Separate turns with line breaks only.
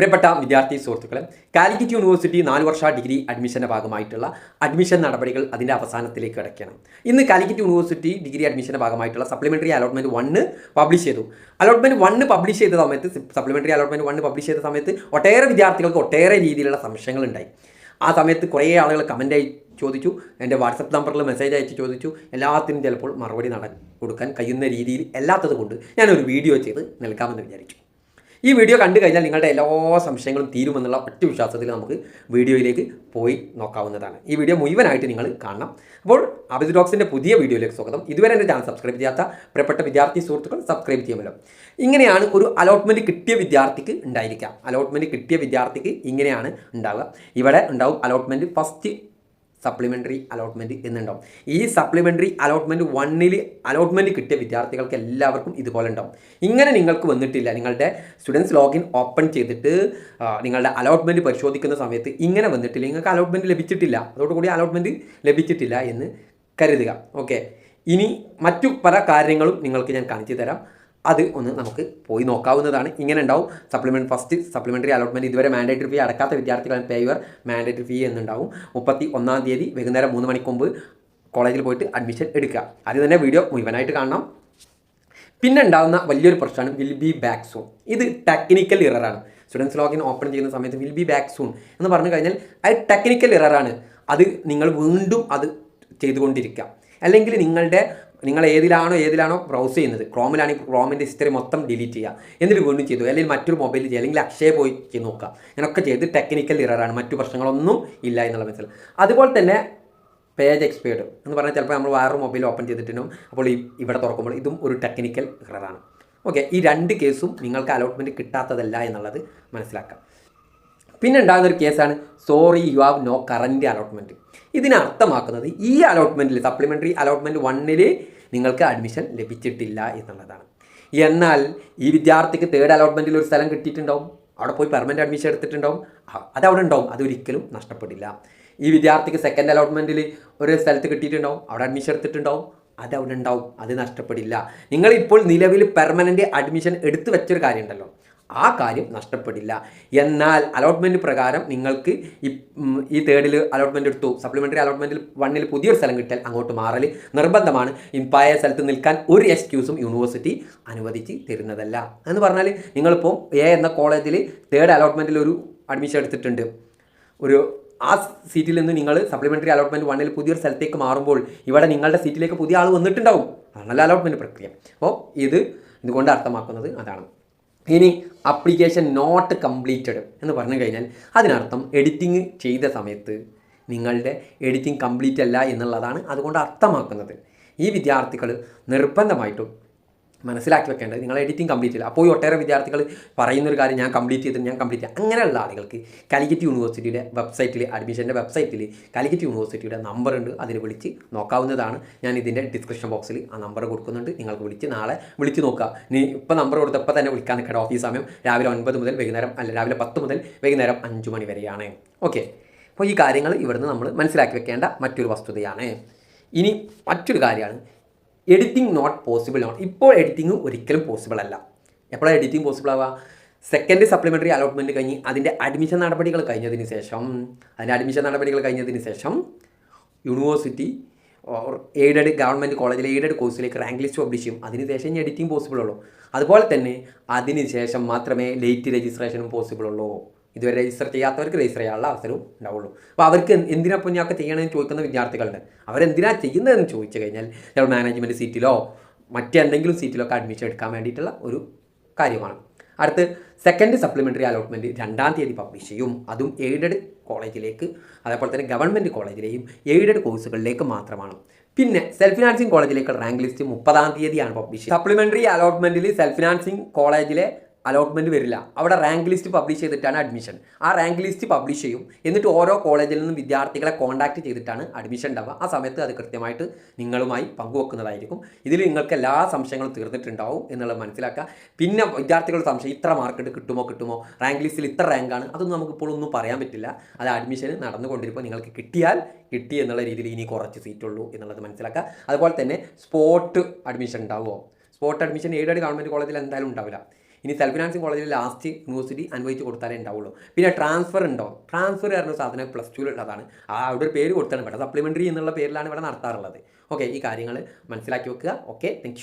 പ്രിയപ്പെട്ട വിദ്യാർത്ഥി സുഹൃത്തുക്കളെ കാലിക്കറ്റ് യൂണിവേഴ്സിറ്റി നാല് വർഷ ഡിഗ്രി അഡ്മിഷന്റെ ഭാഗമായിട്ടുള്ള അഡ്മിഷൻ നടപടികൾ അതിന്റെ അവസാനത്തിലേക്ക് കിടക്കുകയാണ്. ഇന്ന് കാലിക്കറ്റ് യൂണിവേഴ്സിറ്റി ഡിഗ്രി അഡ്മിഷന്റെ ഭാഗമായിട്ടുള്ള സപ്ലിമെന്ററി അലോട്ട്മെന്റ് വണ്ണ് പബ്ലിഷ് ചെയ്തു. അലോട്ട്മെന്റ് വണ്ണ് പബ്ലിഷ് ചെയ്ത സമയത്ത് സപ്ലിമെന്ററി അലോട്ട്മെന്റ് വണ്ണ് പബ്ലിഷ് ചെയ്ത സമയത്ത് ഒട്ടേറെ വിദ്യാർത്ഥികൾക്ക് ഒട്ടേറെ രീതിയിലുള്ള സംശയങ്ങളുണ്ടായി ആ സമയത്ത് കുറേ ആളുകൾ കമന്റായി ചോദിച്ചു എന്റെ വാട്സപ്പ് നമ്പറിൽ മെസ്സേജ് അയച്ച് ചോദിച്ചു. എല്ലാത്തിനും ചിലപ്പോൾ മറുപടി നട കൊടുക്കാൻ കഴിയുന്ന രീതിയിൽ അല്ലാത്തത് കൊണ്ട് ഞാനൊരു വീഡിയോ ചെയ്ത് നൽകാമെന്ന് വിചാരിച്ചു. ഈ വീഡിയോ കണ്ടു കഴിഞ്ഞാൽ നിങ്ങളുടെ എല്ലാ സംശയങ്ങളും തീരുമെന്നുള്ള ഒറ്റ വിശ്വാസത്തിൽ നമുക്ക് വീഡിയോയിലേക്ക് പോയി നോക്കാവുന്നതാണ്. ഈ വീഡിയോ മുഴുവനായിട്ട് നിങ്ങൾ കാണണം. അപ്പോൾ അബിദ്രോക്സിന്റെ പുതിയ വീഡിയോയിലേക്ക് സ്വാഗതം. ഇതുവരെ എന്റെ ചാനൽ സബ്സ്ക്രൈബ് ചെയ്യാത്ത പ്രിയപ്പെട്ട വിദ്യാർത്ഥി സുഹൃത്തുക്കൾ സബ്സ്ക്രൈബ് ചെയ്യുമല്ലോ. ഇങ്ങനെയാണ് ഒരു അലോട്ട്മെന്റ് കിട്ടിയ വിദ്യാർത്ഥിക്ക് ഉണ്ടായിരിക്കാം അലോട്ട്മെന്റ് കിട്ടിയ വിദ്യാർത്ഥിക്ക് ഇങ്ങനെയാണ് ഉണ്ടാവുക. ഇവിടെ ഉണ്ടാവും അലോട്ട്മെന്റ് ഫസ്റ്റ് സപ്ലിമെന്ററി അലോട്ട്മെന്റ് എന്നുണ്ടാവും. ഈ സപ്ലിമെന്ററി അലോട്ട്മെന്റ് വണ്ണിൽ അലോട്ട്മെന്റ് കിട്ടിയ വിദ്യാർത്ഥികൾക്ക് എല്ലാവർക്കും ഇതുപോലെ ഉണ്ടാവും. ഇങ്ങനെ നിങ്ങൾക്ക് വന്നിട്ടില്ല. നിങ്ങളുടെ സ്റ്റുഡൻസ് ലോഗിൻ ഓപ്പൺ ചെയ്തിട്ട് നിങ്ങളുടെ അലോട്ട്മെന്റ് പരിശോധിക്കുന്ന സമയത്ത് ഇങ്ങനെ വന്നിട്ടില്ല. നിങ്ങൾക്ക് അലോട്ട്മെന്റ് ലഭിച്ചിട്ടില്ല. അതോടുകൂടി അലോട്ട്മെന്റ് ലഭിച്ചിട്ടില്ല എന്ന് കരുതുക. ഓക്കെ ഇനി മറ്റു പല കാര്യങ്ങളും നിങ്ങൾക്ക് ഞാൻ കാണിച്ചു തരാം. അത് ഒന്ന് നമുക്ക് പോയി നോക്കാവുന്നതാണ്. ഇങ്ങനെ ഉണ്ടാവും. സപ്ലിമെന്റ് ഫസ്റ്റ് സപ്ലിമെന്ററി അലോട്ട്മെന്റ് ഇതുവരെ മാൻഡേറ്ററി ഫീ അടക്കാത്ത വിദ്യാർത്ഥികൾ പേ യുവർ മാൻഡേറ്ററി ഫീ എന്നുണ്ടാവും. മുപ്പത്തി ഒന്നാം തീയതി വൈകുന്നേരം മൂന്ന് മണിക്കൊമ്പ് കോളേജിൽ പോയിട്ട് അഡ്മിഷൻ എടുക്കുക. അത് തന്നെ വീഡിയോ മുഴുവനായിട്ട് കാണണം. പിന്നെ ഉണ്ടാകുന്ന വലിയൊരു പ്രശ്നമാണ് വിൽ ബി ബാക്ക് സോൺ ഇത് ടെക്നിക്കൽ ഇററാണ് സ്റ്റുഡൻസ് ലോഗിൻ ഓപ്പൺ ചെയ്യുന്ന സമയത്ത് വിൽ ബി ബാക്ക് സൂൺ എന്ന് പറഞ്ഞു കഴിഞ്ഞാൽ അത് ടെക്നിക്കൽ ഇററാണ് അത് നിങ്ങൾ വീണ്ടും അത് ചെയ്തുകൊണ്ടിരിക്കുക അല്ലെങ്കിൽ നിങ്ങളുടെ നിങ്ങൾ ഏതിലാണോ ഏതിലാണോ ബ്രൗസ് ചെയ്യുന്നത് ക്രോമിലാണെങ്കിൽ ക്രോമിന്റെ ഹിസ്റ്ററി മൊത്തം ഡിലീറ്റ് ചെയ്യുക. എന്നിട്ട് വീണ്ടും ചെയ്തു. അല്ലെങ്കിൽ മറ്റൊരു മൊബൈൽ ചെയ്യുക അല്ലെങ്കിൽ അക്ഷയ പോയി നോക്കുക. ഇങ്ങനെയൊക്കെ ചെയ്ത് ടെക്നിക്കൽ ഇററാണ് മറ്റു പ്രശ്നങ്ങളൊന്നും ഇല്ല എന്നുള്ള മനസ്സിൽ. അതുപോലെ തന്നെ പേജ് എക്സ്പേർഡ് എന്ന് പറഞ്ഞാൽ ചിലപ്പോൾ നമ്മൾ വേറൊരു മൊബൈൽ ഓപ്പൺ ചെയ്തിട്ടുണ്ടാവും അപ്പോൾ ഇവിടെ തുറക്കുമ്പോൾ ഇതും ഒരു ടെക്നിക്കൽ എററാണ് ഓക്കെ ഈ രണ്ട് കേസും നിങ്ങൾക്ക് അലോട്ട്മെന്റ് കിട്ടാത്തതല്ല എന്നുള്ളത് മനസ്സിലാക്കാം. പിന്നെ ഉണ്ടാകുന്ന ഒരു കേസാണ് sorry you have no current allotment ഇതിനെ അർത്ഥമാക്കുന്നത് ഈ അലോട്ട്മെന്റിൽ സപ്ലിമെന്ററി അലോട്ട്മെന്റ് വണ്ണിൽ നിങ്ങൾക്ക് അഡ്മിഷൻ ലഭിച്ചിട്ടില്ല എന്നുള്ളതാണ്. എന്നാൽ ഈ വിദ്യാർത്ഥിക്ക് തേർഡ് അലോട്ട്മെന്റിൽ ഒരു സ്ഥലം കിട്ടിയിട്ടുണ്ടാവും. അവിടെ പോയി പെർമനന്റ് അഡ്മിഷൻ എടുത്തിട്ടുണ്ടാവും. അതവിടെ ഉണ്ടാവും. അതൊരിക്കലും നഷ്ടപ്പെടില്ല. ഈ വിദ്യാർത്ഥിക്ക് സെക്കൻഡ് അലോട്ട്മെന്റിൽ ഒരു സ്ഥലത്ത് കിട്ടിയിട്ടുണ്ടാവും. അവിടെ അഡ്മിഷൻ എടുത്തിട്ടുണ്ടാവും. അത് അവിടെ ഉണ്ടാവും. അത് നഷ്ടപ്പെടില്ല. നിങ്ങളിപ്പോൾ നിലവിൽ പെർമനന്റ് അഡ്മിഷൻ എടുത്തു വെച്ചൊരു കാര്യമുണ്ടല്ലോ. ആ കാര്യം നഷ്ടപ്പെടില്ല. എന്നാൽ അലോട്ട്മെന്റ് പ്രകാരം നിങ്ങൾക്ക് ഈ തേർഡിൽ അലോട്ട്മെന്റ് എടുത്തു. സപ്ലിമെന്ററി അലോട്ട്മെന്റിൽ വണ്ണിൽ പുതിയൊരു സ്ഥലം കിട്ടിയാൽ അങ്ങോട്ട് മാറൽ നിർബന്ധമാണ്. പഴയ സ്ഥലത്ത് നിൽക്കാൻ ഒരു എക്സ്ക്യൂസും യൂണിവേഴ്സിറ്റി അനുവദിച്ച് തരുന്നതല്ല. എന്ന് പറഞ്ഞാൽ നിങ്ങളിപ്പോൾ എ എന്ന കോളേജിൽ തേർഡ് അലോട്ട്മെന്റിൽ ഒരു അഡ്മിഷൻ എടുത്തിട്ടുണ്ട്. ഒരു ആ സീറ്റിൽ നിന്ന് നിങ്ങൾ സപ്ലിമെന്ററി അലോട്ട്മെന്റ് വണ്ണിൽ പുതിയൊരു സ്ഥലത്തേക്ക് മാറുമ്പോൾ ഇവിടെ നിങ്ങളുടെ സീറ്റിലേക്ക് പുതിയ ആൾ വന്നിട്ടുണ്ടാവും. അതാണല്ലോ അലോട്ട്മെന്റ് പ്രക്രിയ. അപ്പോൾ ഇത് ഇതുകൊണ്ട് അർത്ഥമാക്കുന്നത് അതാണ്. ഇനി അപ്ലിക്കേഷൻ നോട്ട് കംപ്ലീറ്റഡ് എന്ന് പറഞ്ഞു കഴിഞ്ഞാൽ അതിനർത്ഥം എഡിറ്റിംഗ് ചെയ്ത സമയത്ത് നിങ്ങളുടെ എഡിറ്റിംഗ് കംപ്ലീറ്റ് അല്ല എന്നുള്ളതാണ് അതുകൊണ്ട് അർത്ഥമാക്കുന്നത്. ഈ വിദ്യാർത്ഥികൾ നിർബന്ധമായിട്ടും മനസ്സിലാക്കി വെക്കേണ്ടത്. നിങ്ങൾ എഡിറ്റിംഗ് കംപ്ലീറ്റ് ചെയ്യില്ല അപ്പോൾ ഈ ഒട്ടേറെ വിദ്യാർത്ഥികൾ പറയുന്നൊരു കാര്യം ഞാൻ കംപ്ലീറ്റ് ചെയ്തിട്ട് ഞാൻ കംപ്ലീറ്റ് ചെയ്യാം. അങ്ങനെയുള്ള ആളുകൾക്ക് കാലിക്കറ്റ് യൂണിവേഴ്സിറ്റിയുടെ വെബ്സൈറ്റിൽ അഡ്മിഷന്റെ വെബ്സൈറ്റിൽ കാലിക്കറ്റ് യൂണിവേഴ്സിറ്റിയുടെ നമ്പർ ഉണ്ട്. അതിൽ വിളിച്ച് നോക്കാവുന്നതാണ്. ഞാൻ ഇതിന്റെ ഡിസ്ക്രിപ്ഷൻ ബോക്സിൽ ആ നമ്പർ കൊടുക്കുന്നുണ്ട്. നിങ്ങൾക്ക് വിളിച്ച് നാളെ വിളിച്ച് നോക്കുക. നീ ഇപ്പോൾ നമ്പർ കൊടുത്തപ്പോൾ തന്നെ വിളിക്കാൻ നിൽക്കേണ്ട. ഓഫീസ് സമയം രാവിലെ ഒൻപത് മുതൽ വൈകുന്നേരം അല്ല രാവിലെ പത്ത് മുതൽ വൈകുന്നേരം അഞ്ച് മണി വരെയാണ്. ഓക്കെ അപ്പോൾ ഈ കാര്യങ്ങൾ ഇവിടുന്ന് നമ്മൾ മനസ്സിലാക്കി വെക്കേണ്ട മറ്റൊരു വസ്തുതയാണ്. ഇനി മറ്റൊരു കാര്യമാണ്. എഡിറ്റിംഗ് നോട്ട് പോസിബിൾ ആണ്. ഇപ്പോൾ എഡിറ്റിംഗ് ഒരിക്കലും പോസിബിൾ അല്ല. എപ്പോഴാണ് എഡിറ്റിംഗ് പോസിബിൾ ആവുക? സെക്കൻഡ് സപ്ലിമെന്ററി അലോട്ട്മെന്റ് കഴിഞ്ഞ് അതിന്റെ അഡ്മിഷൻ നടപടികൾ കഴിഞ്ഞതിന് ശേഷം അതിന്റെ അഡ്മിഷൻ നടപടികൾ കഴിഞ്ഞതിന് ശേഷം യൂണിവേഴ്സിറ്റി ഓർ എയ്ഡഡ് ഗവൺമെന്റ് കോളേജിലെ എയ്ഡഡ് കോഴ്സിലേക്ക് റാങ്ക് ലിസ്റ്റ് പബ്ലിഷ് ചെയ്യും. അതിനുശേഷം എഡിറ്റിംഗ് പോസിബിൾ ഉള്ളൂ. അതുപോലെ തന്നെ അതിന് ശേഷം മാത്രമേ ലേറ്റ് രജിസ്ട്രേഷനും പോസിബിൾ ഉള്ളൂ. ഇതുവരെ രജിസ്റ്റർ ചെയ്യാത്തവർക്ക് രജിസ്റ്റർ ചെയ്യാനുള്ള അവസരവും ഉണ്ടാവുള്ളൂ. അപ്പോൾ അവർക്ക് എന്തിനാ ഇപ്പോൾ ഞാനൊക്കെ ചെയ്യണമെന്ന് ചോദിക്കുന്ന വിദ്യാർത്ഥികളുണ്ട്. അവരെന്തിനാ ചെയ്യുന്നതെന്ന് ചോദിച്ചു കഴിഞ്ഞാൽ ഞങ്ങൾ മാനേജ്മെന്റ് സീറ്റിലോ മറ്റെന്തെങ്കിലും സീറ്റിലോ ഒക്കെ അഡ്മിഷൻ എടുക്കാൻ വേണ്ടിയിട്ടുള്ള ഒരു കാര്യമാണ്. അടുത്ത് സെക്കൻഡ് സപ്ലിമെന്ററി അലോട്ട്മെന്റ് രണ്ടാം തീയതി പബ്ലിഷ് ചെയ്യും. അതും എയ്ഡഡ് കോളേജിലേക്ക് അതേപോലെ തന്നെ ഗവൺമെന്റ് കോളേജിലെയും എയ്ഡഡ് കോഴ്സുകളിലേക്ക് മാത്രമാണ്. പിന്നെ സെൽഫ് ഫിനാൻസിങ് കോളേജിലേക്ക് റാങ്ക് ലിസ്റ്റ് മുപ്പതാം തീയതിയാണ് പബ്ലിഷ് സപ്ലിമെന്ററി അലോട്ട്മെന്റിൽ സെൽഫ് ഫിനാൻസിങ് കോളേജിലെ അലോട്ട്മെന്റ് വരില്ല. അവിടെ റാങ്ക് ലിസ്റ്റ് പബ്ലിഷ് ചെയ്തിട്ടാണ് അഡ്മിഷൻ ആ റാങ്ക് ലിസ്റ്റ് പബ്ലിഷ് ചെയ്യും. എന്നിട്ട് ഓരോ കോളേജിൽ നിന്നും വിദ്യാർത്ഥികളെ കോൺടാക്ട് ചെയ്തിട്ടാണ് അഡ്മിഷൻ ഉണ്ടാവുക. ആ സമയത്ത് അത് കൃത്യമായിട്ട് നിങ്ങളുമായി പങ്കുവെക്കുന്നതായിരിക്കും. ഇതിൽ നിങ്ങൾക്ക് എല്ലാ സംശയങ്ങളും തീർന്നിട്ടുണ്ടാവും എന്നുള്ളത് മനസ്സിലാക്കുക. പിന്നെ വിദ്യാർത്ഥികളുടെ സംശയം ഇത്ര മാർക്ക് കിട്ടുമോ കിട്ടുമോ? റാങ്ക് ലിസ്റ്റിൽ ഇത്ര റാങ്കാണ് അതൊന്നും നമുക്കിപ്പോൾ ഒന്നും പറയാൻ പറ്റില്ല. അത് അഡ്മിഷൻ നടന്നുകൊണ്ടിരിപ്പോൾ നിങ്ങൾക്ക് കിട്ടിയാൽ കിട്ടി എന്നുള്ള രീതിയിൽ ഇനി കുറച്ച് സീറ്റുള്ളൂ എന്നുള്ളത് മനസ്സിലാക്കുക. അതുപോലെ തന്നെ സ്പോട്ട് അഡ്മിഷൻ ഉണ്ടാവുമോ? സ്പോട്ട് അഡ്മിഷൻ എയ്ഡഡ് ഗവൺമെന്റ് കോളേജിൽ എന്തായാലും ഉണ്ടാവില്ല. ഇനി സെൽഫ് ഫിനാൻസിങ് കോളേജിൽ ലാസ്റ്റ് യൂണിവേഴ്സിറ്റി അനുവദിച്ച് കൊടുത്താലേ ഉണ്ടാവുള്ളൂ പിന്നെ ട്രാൻസ്ഫർ ഉണ്ടോ? ട്രാൻസ്ഫർ പറഞ്ഞ സാധനം പ്ലസ് ടുവിലുള്ളതാണ് ആ അവിടെ ഒരു പേര് കൊടുത്താണ്. ഇവിടെ സപ്ലിമെന്ററി എന്നുള്ള പേരിലാണ് ഇവിടെ നടത്താറുള്ളത്. ഓക്കെ ഈ കാര്യങ്ങൾ മനസ്സിലാക്കി വെക്കുക. Okay thank